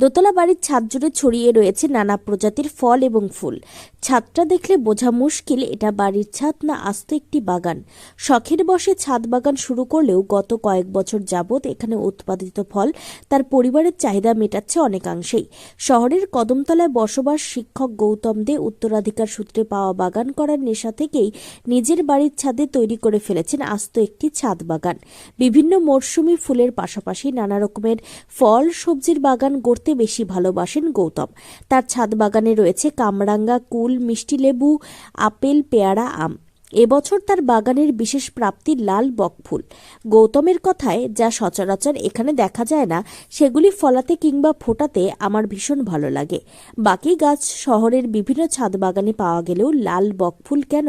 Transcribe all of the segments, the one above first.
দোতলা বাড়ির ছাদ জুড়ে ছড়িয়ে রয়েছে নানা প্রজাতির ফল এবং ফুল। ছাদটা দেখলে বোঝা মুশকিল, এটা বাড়ির ছাদ না আস্ত একটি বাগান। শখের বসে ছাদ বাগান শুরু করলেও গত কয়েক বছর যাবৎ এখানে উৎপাদিত ফল তার পরিবারের চাহিদা মেটাচ্ছে অনেকাংশেই। শহরের কদমতলায় বসবাস শিক্ষক গৌতম দে উত্তরাধিকার সূত্রে পাওয়া বাগান করার নেশা থেকেই নিজের বাড়ির ছাদে তৈরি করে ফেলেছেন আস্ত একটি ছাদ বাগান। বিভিন্ন মরশুমি ফুলের পাশাপাশি নানা রকমের ফল, সবজির বাগান গড়তে বেশি ভালোবাসেন গৌতম। তার ছাদ বাগানে রয়েছে কামরাঙ্গা, কুল, মিষ্টি লেবু, আপেল, পেয়ারা, আম। এবছর তার বাগানের বিশেষ প্রাপ্তি লাল বকফুল গৌতমের কথায় যা সচরাচর এখানে দেখা যায় না, সেগুলি ফলাতে কিংবা ফোটাতে আমার ভীষণ ভালো লাগে। বাকি গাছ শহরের বিভিন্ন ছাদ বাগানে পাওয়া গেলেও লাল বকফুল কেন?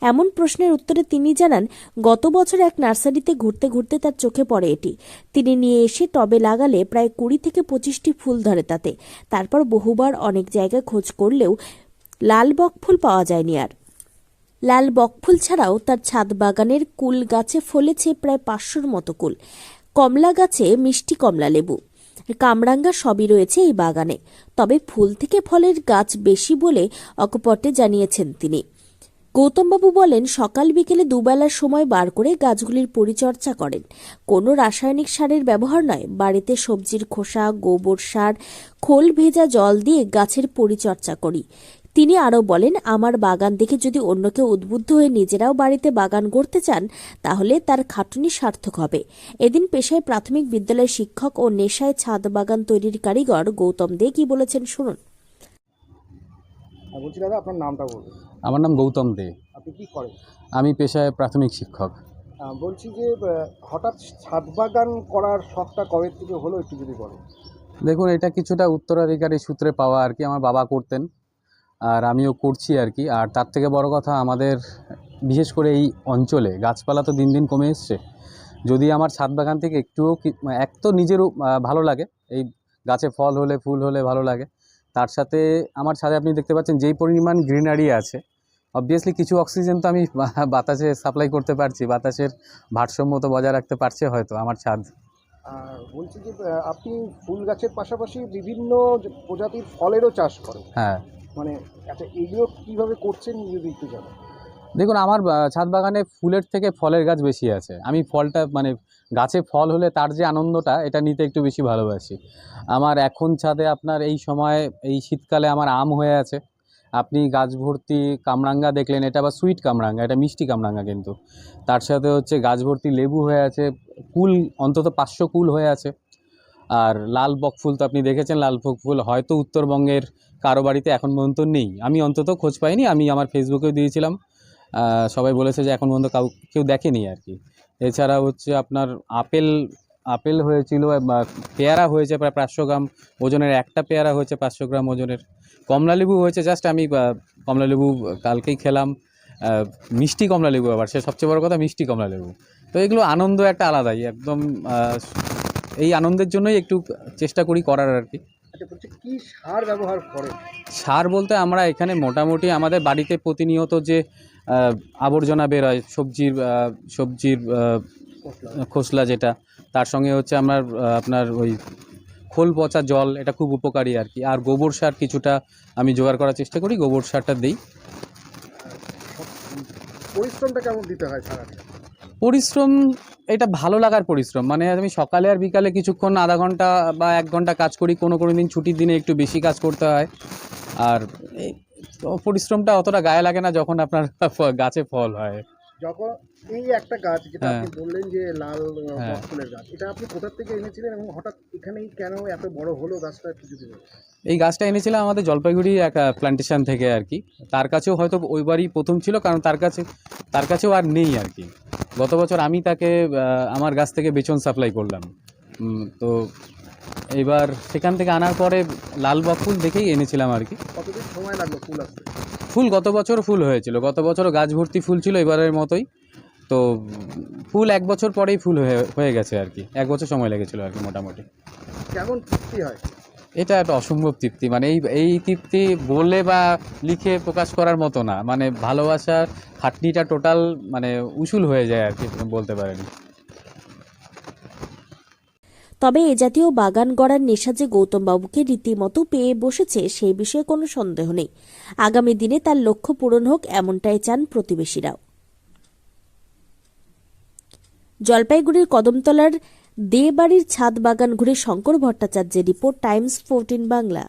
এমন প্রশ্নের উত্তরে তিনি জানান, গত বছর এক নার্সারিতে ঘুরতে ঘুরতে তার চোখে পড়ে এটি। তিনি নিয়ে এসে টবে লাগালে প্রায় কুড়ি থেকে পঁচিশটি ফুল ধরে তাতে। তারপর বহুবার অনেক জায়গায় খোঁজ করলেও লাল বক ফুল পাওয়া যায়নি আর। লাল বকফুল ছাড়াও তার ছাদ বাগানের কুল গাছে ফলেছে প্রায় পাঁচশোর মতো কুল। কমলা গাছে মিষ্টি কমলা লেবু। কামরাঙ্গা সবই রয়েছে এই বাগানে। তবে ফুল থেকে ফলের গাছ বেশি বলে অকপটে জানিয়েছেন তিনি। গৌতমবাবু বলেন, সকাল বিকেলে দুবেলার সময় বার করে গাছগুলির পরিচর্যা করেন। কোনো রাসায়নিক সারের ব্যবহার নয়। বাড়িতে সবজির খোসা, গোবর সার, খোল ভেজা জল দিয়ে গাছের পরিচর্যা করি। তিনি আরও বলেন, আমার বাগান দেখে যদি অন্য কেউ উদ্বুদ্ধ হয়ে নিজেরাও বাড়িতে বাগান গড়তে চান, তাহলে তার খাটুনি সার্থক হবে। এদিন পেশায় প্রাথমিক বিদ্যালয়ের শিক্ষক ও নেশায় ছাদ বাগান তৈরির কারিগর গৌতম দে কি বলেছেন শুনুন। বলছি দাদা আপনার নামটা বলুন। আমার নাম গৌতম দে। আপনি কি করেন? আমি পেশায় প্রাথমিক শিক্ষক। বলছি যে হঠাৎ ছাদ বাগান করার শখটা কবে থেকে হলো একটু যদি বলেন। দেখুন এটা কিছুটা উত্তরাধিকারী সূত্রে পাওয়া আর কি আমার বাবা করতেন। আর আমিও করছি আর কি। আর তার থেকে বড় কথা আমাদের বিশেষ করে এই অঞ্চলে গাছপালা তো দিন দিন কমে এসছে। যদি আমার ছাদ বাগান থেকে একটুও কি- এক তো নিজেরও ভালো লাগে। এই গাছে ফল হলে ফুল হলে ভালো লাগে। তার সাথে আমার ছাদে আপনি দেখতে পাচ্ছেন যেই পরিমাণ গ্রিনারি আছে অবভিয়াসলি কিছু অক্সিজেন তো আমি বাতাসে সাপ্লাই করতে পারছি বাতাসের ভারসাম্য তো বজায় রাখতে পারছে হয়তো আমার ছাদ। বলছি যে আপনি ফুল গাছের পাশাপাশি বিভিন্ন প্রজাতির ফলেরও চাষ করেন। হ্যাঁ। মানে আচ্ছা এগুলো কীভাবে করছেন যদি একটু জানেন। দেখুন, আমার ছাদ বাগানে ফুলের থেকে ফলের গাছ বেশি আছে। আমি ফলটা মানে গাছে ফল হলে তার যে আনন্দটা, এটা নিতে একটু বেশি ভালোবাসি। আমার এখন ছাদে আপনার এই সময়, এই শীতকালে আমার আম হয়ে আছে। আপনি গাছ ভর্তি কামরাঙ্গা দেখলেন, এটা আবার সুইট কামরাঙ্গা, এটা মিষ্টি কামরাঙ্গা কিন্তু। তার সাথে হচ্ছে গাছ ভর্তি লেবু হয়ে আছে, কুল, অন্তত পাঁচশো কুল হয়ে আছে। আর লাল বকফুল তো আপনি দেখেছেন, লাল বকফুল হয়তো উত্তরবঙ্গের কারও বাড়িতে এখন পর্যন্ত নেই। আমি অন্তত খোঁজ পাইনি, আমি আমার ফেসবুকেও দিয়েছিলাম। সবাই বলেছে যে এখন পর্যন্ত কাউ কেউ দেখেনি আর কি। এছাড়া হচ্ছে আপনার আপেল আপেল হয়েছিল বা পেয়ারা হয়েছে প্রায় পাঁচশো গ্রাম ওজনের একটা পেয়ারা হয়েছে পাঁচশো গ্রাম ওজনের। কমলালেবু হয়েছে জাস্ট আমি কমলালেবু কালকেই খেলাম। মিষ্টি কমলালেবু আবার সে সবচেয়ে বড় কথা মিষ্টি কমলালেবু। তো এগুলো আনন্দ একটা আলাদাই একদম এই আনন্দের জন্যই একটু চেষ্টা করি করার আর কি। আচ্ছা সার ব্যবহার করে সার বলতে আমরা এখানে মোটামুটি আমাদের বাড়িতে প্রতিনিয়ত যে আবর্জনা বেরোয় সবজির সবজির খোসলা যেটা তার সঙ্গে হচ্ছে আমার আপনার ওই খোল পচা জল এটা খুব উপকারী আর কি। আর গোবর সার কিছুটা আমি জোগাড় করার চেষ্টা করি গোবর সারটা দিই। পরিশ্রমটা কেমন দিতে হয় পরিশ্রম এটা ভালো লাগার পরিশ্রম। মানে আমি সকালে আর বিকালে কিছুক্ষণ আধা ঘণ্টা বা এক ঘণ্টা কাজ করি কোনো কোনো দিন ছুটির দিনে একটু বেশি কাজ করতে হয়। আর তো পরিশ্রমটা অতটা গায়ে লাগে না যখন আপনার গাছে ফল হয়। যখন এই একটা গাছ যেটা হ্যাঁ। আপনি বললেন যে লাল হ্যাঁ। গাছ এটা আপনি কোথা থেকে এনেছিলেন এবং হঠাৎ এখানেই কেন এত বড় হলো গাছটা যদি এই গাছটা এনেছিলাম আমাদের জলপাইগুড়ি এক প্ল্যান্টেশন থেকে আর কি। তার কাছেও হয়তো ওইবারই প্রথম ছিল কারণ তার কাছে তার কাছেও আর নেই আর কি। গত বছর আমি তাকে আমার গাছ থেকে বেচন সাপ্লাই করলাম। তো এবার সেখান থেকে আনার পরে লাল ফুল দেখেই এনেছিলাম আর কি। কতদিন সময় লাগল ফুল আসতে? ফুল গত বছর ফুল হয়েছিল। গত বছরও গাছ ভর্তি ফুল ছিল এবারের মতোই। তো ফুল এক বছর পরেই ফুল হয়ে হয়ে গেছে আর কি। এক বছর সময় লেগেছিল আর কি মোটামুটি। কেমন তৃপ্তি হয়? এটা একটা অসম্ভব তৃপ্তি। মানে এই এই তৃপ্তি বলে বা লিখে প্রকাশ করার মতো না। মানে ভালোবাসার খাটনিটা টোটাল মানে উসুল হয়ে যায় আর কি বলতে পারেন। তবে এ জাতীয় বাগান গড়ার নেশা যে গৌতমবাবুকে রীতিমতো পেয়ে বসেছে সেই বিষয়ে কোনো সন্দেহ নেই। আগামী দিনে তার লক্ষ্য পূরণ হোক, এমনটাই চান প্রতিবেশীরাও। জলপাইগুড়ির কদমতলার দে বাড়ির ছাদ বাগান ঘুরে শঙ্কর ভট্টাচার্যের রিপোর্ট, টাইমস, ফোরটিন বাংলা।